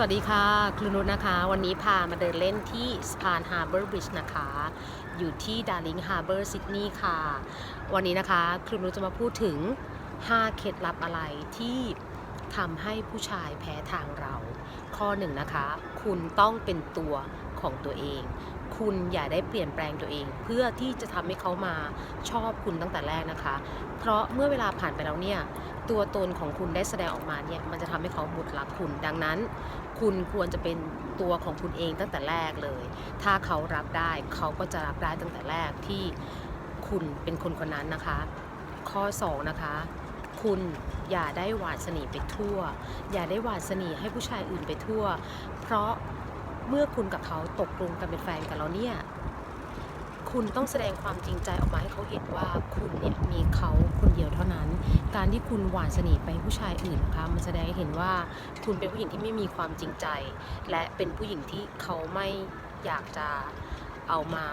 สวัสดีค่ะครูนุชนะคะ วันนี้พามาเดินเล่นที่สะพานฮาร์เบอร์บริดจ์นะคะ อยู่ที่ดาร์ลิงฮาร์เบอร์ซิดนีย์ค่ะ วันนี้นะคะครูนุชจะมาพูดถึง 5 เคล็ดลับอะไรที่ทำให้ผู้ชายแพ้ทางเรา ข้อหนึ่งนะคะ คุณต้องเป็นตัว ของตัวเอง คุณอย่าได้เปลี่ยนแปลงตัวเอง เพื่อที่จะทำให้เขามาชอบคุณตั้งแต่แรกนะคะ เพราะเมื่อเวลาผ่านไปแล้วเนี่ยตัวตนของคุณได้แสดงออกมาเนี่ยมันจะทำให้เขาหมดรักคุณ ดังนั้น คุณควรจะเป็นตัวของคุณเองตั้งแต่แรกเลย ถ้าเขารับได้เขาก็จะรับได้ตั้งแต่แรกที่คุณเป็นคนคนนั้นนะคะ ข้อ 2 นะคะ คุณอย่าได้หวานเสน่ห์ไปทั่ว อย่าได้หวานเสน่ห์ให้ผู้ชายอื่นไปทั่ว เพราะ เมื่อคุณกับเขาตกลงกันเป็นแฟนกันแล้วเนี่ย คุณต้องแสดงความจริงใจออกมาให้เขาเห็นว่าคุณเนี่ยมีเขาคนเดียวเท่านั้น การที่คุณหวานเสน่ห์ไปผู้ชายอื่นนะคะ มันแสดงให้เห็นว่าคุณเป็นผู้หญิงที่ไม่มีความจริงใจ และเป็นผู้หญิงที่เขาไม่อยากจะเอามา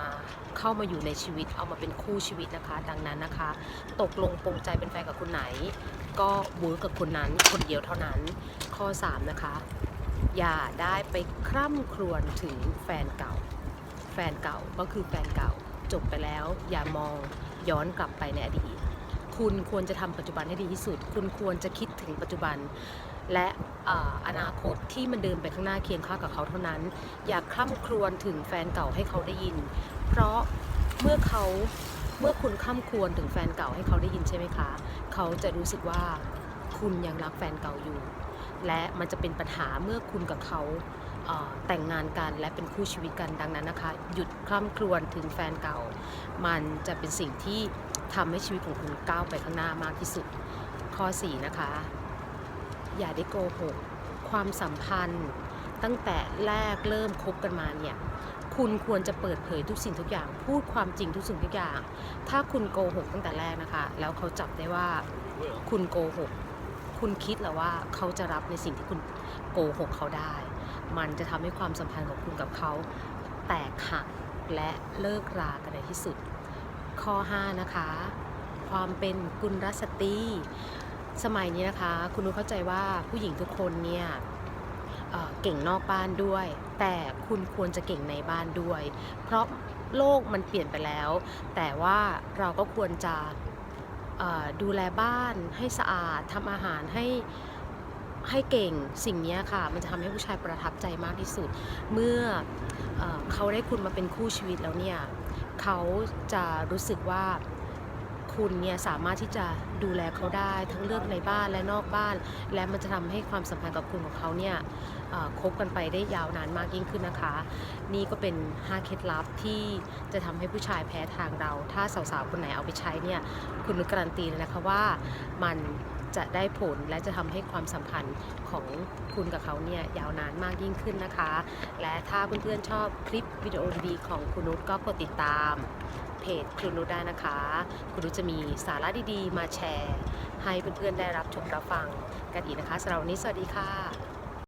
เข้ามาอยู่ในชีวิตเอามาเป็นคู่ชีวิตนะคะ ดังนั้นนะคะ ตกลงปรงใจเป็นแฟนกับคนไหน ก็เวิร์กกับคนนั้นคนเดียวเท่านั้น ข้อ 3 นะคะ อย่าได้ไปคร่ำครวญถึงแฟนเก่า แฟนเก่าก็คือแฟนเก่า จบไปแล้ว อย่ามองย้อนกลับไปในอดีต คุณควรจะทำปัจจุบันให้ดีที่สุด คุณควรจะคิดถึงปัจจุบัน และเอ่ออนาคตที่มันเดินไปข้างหน้าเคียงข้างกับเขาเท่านั้น อย่าคร่ำครวญถึงแฟนเก่าให้เขาได้ยิน เพราะเมื่อเขาเมื่อคุณคร่ำครวญถึงแฟนเก่าให้เขาได้ยินใช่ไหมคะ เขาจะรู้สึกว่าคุณยังรักแฟนเก่าอยู่ และมันจะเป็นปัญหาเมื่อคุณกับเขาแต่งงานกันและเป็นคู่ชีวิตกันดังนั้นนะคะ หยุดคร่ำครวญถึงแฟนเก่า มันจะเป็นสิ่งที่ทำให้ชีวิตของคุณก้าวไปข้างหน้ามากที่สุด ข้อ 4 นะคะ อย่าได้โกหกความสัมพันธ์ ตั้งแต่แรกเริ่มคบกันมาเนี่ยคุณควรจะเปิดเผยทุกสิ่งทุกอย่าง พูดความจริงทุกสิ่งทุกอย่าง ถ้าคุณโกหกตั้งแต่แรกนะคะ แล้วเขาจับได้ว่าคุณโกหก คุณคิดเหรอว่าเขาจะรับในสิ่งที่คุณโกหกเขาได้ มันจะทำให้ความสัมพันธ์ของคุณกับเขาแตกหักและเลิกรากันในที่สุด ข้อ 5 นะคะ ความเป็นกุลสตรีสมัยนี้นะคะ คุณรู้เข้าใจว่าผู้หญิงทุกคนเนี่ยเเก่งนอกบ้านด้วย แต่คุณควรจะเก่งในบ้านด้วย เพราะโลกมันเปลี่ยนไปแล้ว แต่ว่าเราก็ควรจะ ดูแลบ้านให้สะอาดทำอาหารให้ให้เก่งสิ่งนี้ค่ะ มันจะทำให้ผู้ชายประทับใจมากที่สุด เมื่อเอเขาได้คุณมาเป็นคู่ชีวิตแล้วเนี่ย เขาจะรู้สึกว่า คุณเนี่ยสามารถที่จะดูแลเขาได้ทั้งเรื่องในบ้านและนอกบ้าน และมันจะทำให้ความสัมพันธ์กับคุณของเขาเนี่ยคบกันไปได้ยาวนานมากยิ่งขึ้นนะคะ นี่ก็เป็น 5 เคล็ดลับที่จะทำให้ผู้ชายแพ้ทางเรา ถ้าสาวๆคนไหนเอาไปใช้เนี่ยคุณการันตีเลยนะคะว่ามัน จะได้ผลและจะทำให้ความสัมพันธ์ของคุณกับเขาเนี่ยยาวนานมากยิ่งขึ้นนะคะ และถ้าเพื่อนๆชอบคลิปวิดีโอดีของคุณนุชก็กดติดตามเพจคุณนุชได้นะคะ คุณนุชจะมีสาระดีๆ มาแชร์ ให้เพื่อนๆได้รับชมรับฟังกันอีกนะคะสำหรับวันนี้สวัสดีค่ะ